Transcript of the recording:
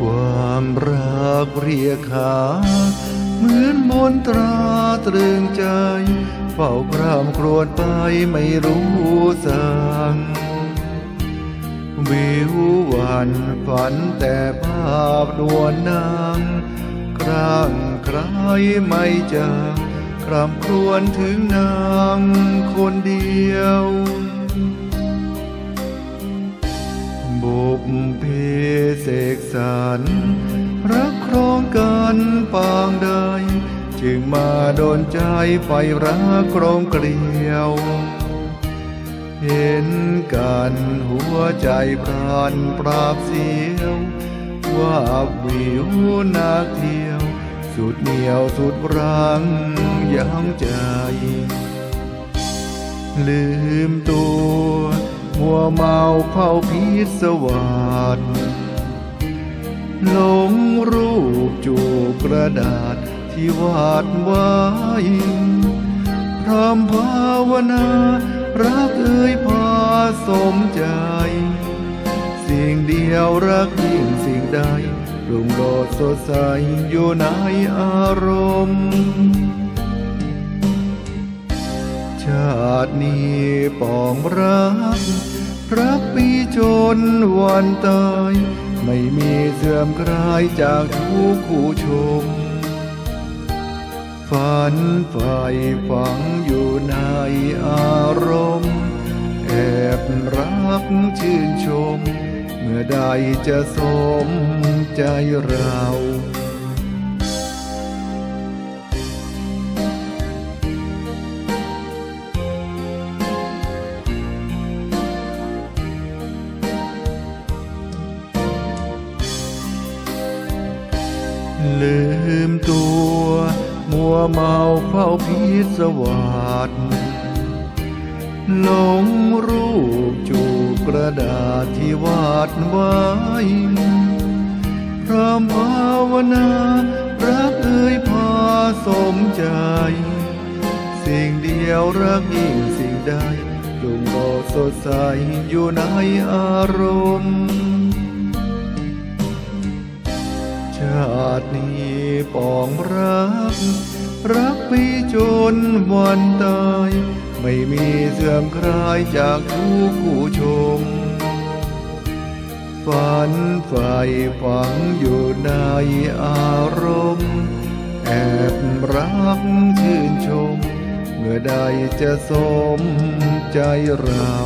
ความรักเรียกหาเหมือนมนตราตรึงใจ เฝ้าครามครวญไปไม่รู้สั่งวิววันฝันแต่ภาพดวนนางคร่างใครไม่จางครำครวญถึงนางคนเดียว บุพเพเสกสรรรักครองกันปางใด จึงมาโดนใจไฟรักครองเกลียว เห็นกันหัวใจพรานปราบเสียว ว่าวิวนักเที่ยว สุดเหนียวสุดรังยังใจ ลืมตัว มัวเมาเฝ้าพิศวาสหลงรูปจูบกระดาษที่วาดไว้พร้อมภาวนา รักเอ่ยพาสมใจ สิ่งเดียวรักยิ่งสิ่งใดรุ่งโรจน์สดใสอยู่ในอารมณ์ ชาตินี้ปองรัก รักปีจนวันตาย ไม่มีเสื่อมคลายจากทุกคู่ชม ฝันใฝ่ฝังอยู่ในอารมณ์ แอบรักชื่นชม เมื่อใดจะสมใจเรา ลืมตัว มัวเมาเฝ้าพิศวาสหลงรูปจูกระดาษที่วาดไว้พร้อมภาวนารักเอ่ยพาสมใจ สิ่งเดียวรักยิ่งสิ่งใดลุงโลกสดใสอยู่ในอารมณ์าตินี้ปองรัก รักไปจนวันตาย ไม่มีเสื่อมคลายจากทุกคู่ชม ฝันใฝ่ฝังอยู่ในอารมณ์ แอบรักชื่นชม เมื่อใดจะสมใจเรา